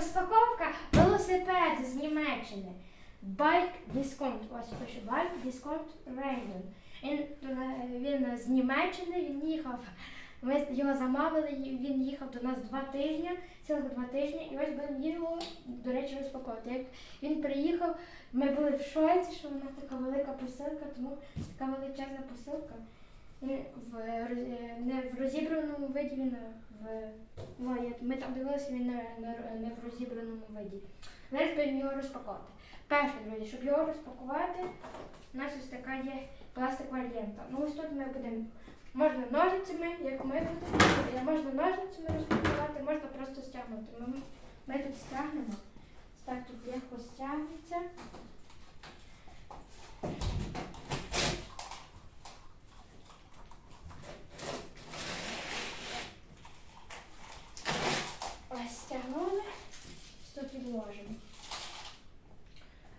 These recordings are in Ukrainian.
розпаковка велосипед з Німеччини. Bike Discount. Ось пише Bike Discount Random. Він, е, він з Німеччини, він їхав. Ми його замовили, він їхав до нас два тижні, цілих два тижні, і ось будемо його, до речі, розпаковувати. Як він приїхав, ми були в шоці, що вона така велика посилка, тому така величезна посилка. Не в розібраному виді, він в ми там дивилися, він не, в розібраному виді. Зараз будемо його розпакувати. Перше, друзі, щоб його розпакувати, у нас ось така є пластикова лента. Ну ось тут ми будемо. Можна ножицями, як ми будемо, можна ножницями розпакувати, можна просто стягнути. Ми, ми тут стягнемо. Так тут легко стягнеться. Ось стягнули, ось.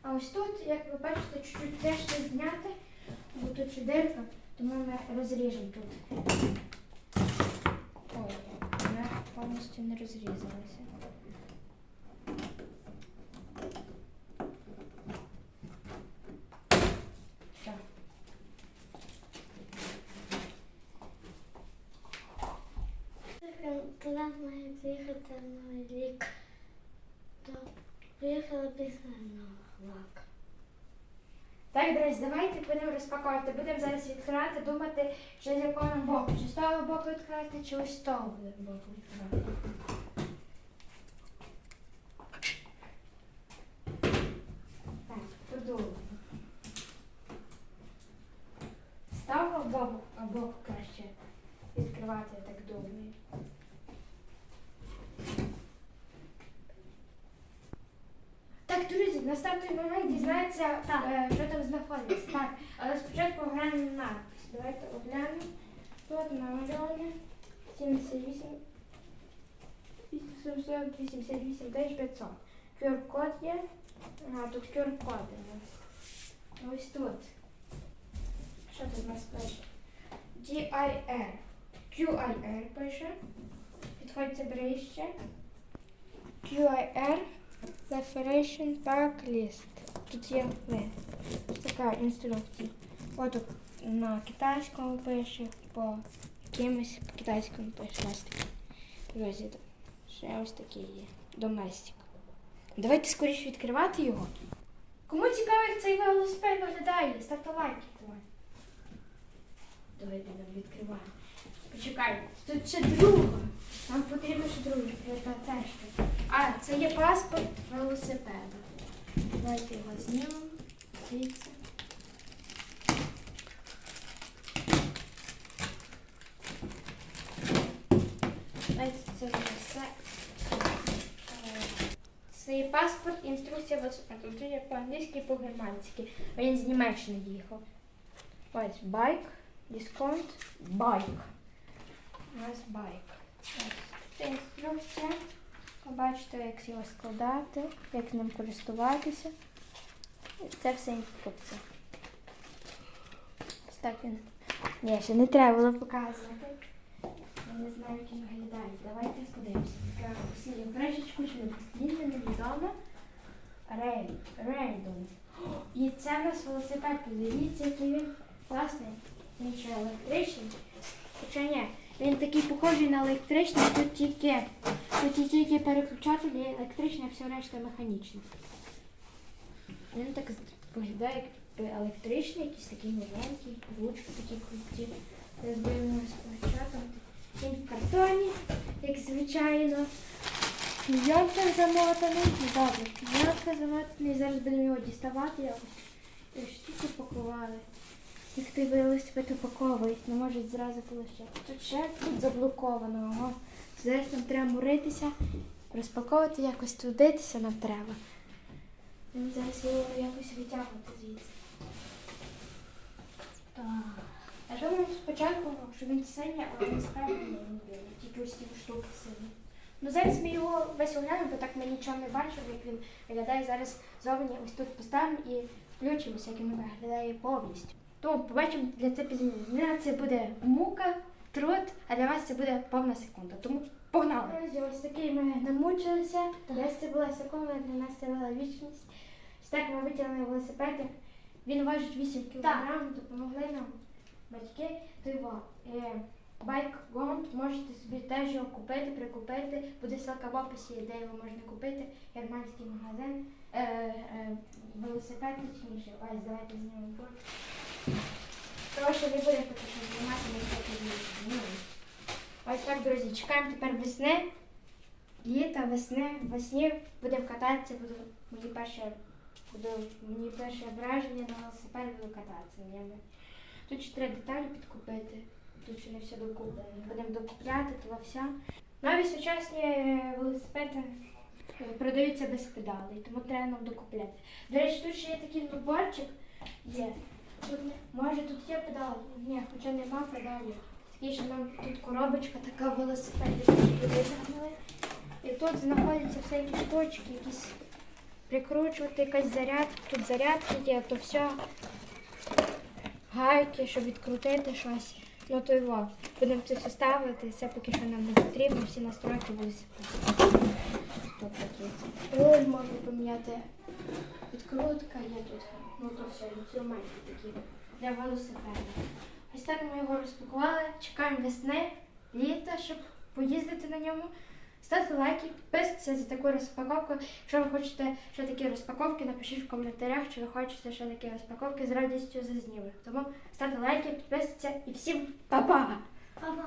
А ось тут, як ви бачите, чуть-чуть теж не зняти, бо тут ще дирка, тому ми розріжемо тут. Ой, вона повністю не розрізалася. Так, друзі, давайте будемо розпаковувати. Будемо зараз відкривати, думати, що з якого боку. Чи з того боку відкривати, чи ось з того боку відкривати. Так, подумаємо. З того боку, боку краще відкривати, я так думаю. Той момент дізнатися, е, що там знаходиться. Так, але спочатку оглянемо надпис. Давайте оглянемо. Тут намальовано 78 888 500. QR-код є. А, тут QR-код у нас. Ось тут. Що тут у нас пише? GIR. QIR пише. Підходьте ближче. QIR. Separation Pack List. Тут є. Така інструкція. От на китайському пише, по якимось по китайському пише ось такі. Друзі, ще ось такий є. Доместик. Давайте скоріше відкривати його. Кому цікаво, як цей велосипед виглядає, ставте лайки. Давайте нам відкриваємо. Почекайте, тут ще друга. Нам потрібно ще друга. Це це що? А, це є паспорт велосипеда. Давайте його знімемо. Звідси. Давайте це все. Це є паспорт, інструкція велосипеду. Тут є по-англійськи по-германськи. Він з Німеччини їхав. Ось байк, дисконт, байк. У нас байк. Ось це інструкція. Побачите, як його складати, як ним користуватися. Це все інструкція. Ось так він. Ні, ще не треба було показувати. Я не знаю, як він виглядає. Давайте подивимося. Така сіня кришечку, що не постійно, невідомо. Рей, рейдом. І це в нас велосипед. Подивіться, який він класний. Він ще електричний. Хоча ні, він такий похожий на електричний, тут тільки, тут тільки переключатель і електричний, а все решта механічне. Він так виглядає як електричний, якийсь такий маленький, ручки такі круті. Будемо його спочатку. Він в картоні, як звичайно. Клійонка замотаний. Добре, клійонка замотаний. Зараз будемо його діставати якось. І ось Як ти велосипед упаковують, не можуть зразу полишити. Тут ще тут заблоковано. Ого. Зараз нам треба муритися, розпаковувати, якось трудитися нам треба. Нам зараз його якось витягувати звідси. Так. А що ми спочатку, що він синій, але він білий. Тільки ось ці штуки сині. Ну зараз ми його весь оглянемо, бо так ми нічого не бачимо, як він виглядає зараз зовні. Ось тут поставимо і включимося, як він виглядає повністю. Тому побачимо для це пізніше. Для нас це буде мука, труд, а для вас це буде повна секунда. Тому Погнали! Друзі, ось такий ми намучилися. Десь це була секунда, для нас це була вічність. Ось так ми витягнули велосипедик. Він важить 8 кг, допомогли нам батьки. То його байк Гонд, можете собі теж його купити, прикупити. Буде ссылка в описі, де його можна купити. Германський магазин. Е, е, велосипед точніше. Ось давайте знімемо тут. Тому що не буде знімати, ми це знімемо. Ось так, друзі, чекаємо тепер весни. Літа, весни, весні будемо кататися, буду мені перше, буду, мені перше враження на велосипеді буду кататися. Тут треба деталі підкупити, тут ще не все докуплено. Будемо докупляти, то все. Нові сучасні е, велосипеди продаються без педалей, тому треба нам докупляти. До речі, тут ще є такий наборчик. Є. Тут, може тут є педалі? Ні, хоча нема педалів. Такий, що нам тут коробочка така велосипедів витягнули. І тут знаходяться всякі штучки, якісь прикручувати, якась зарядка. Тут зарядки є, то все. Гайки, щоб відкрутити щось. Ну то його. Будемо це все ставити, це поки що нам не потрібно, всі настройки велосипеду. Тут можна поміняти. Відкрутка є тут. Ну то все, інструменти такі для велосипеда. Ось так ми його розпакували. Чекаємо весни, літа, щоб поїздити на ньому. Ставте лайки, підписуйтесь за таку розпаковку. Якщо ви хочете ще такі розпаковки, напишіть в коментарях, чи ви хочете ще такі розпаковки з радістю зазніму. Тому ставте лайки, підписуйтесь і всім па-па! Папа.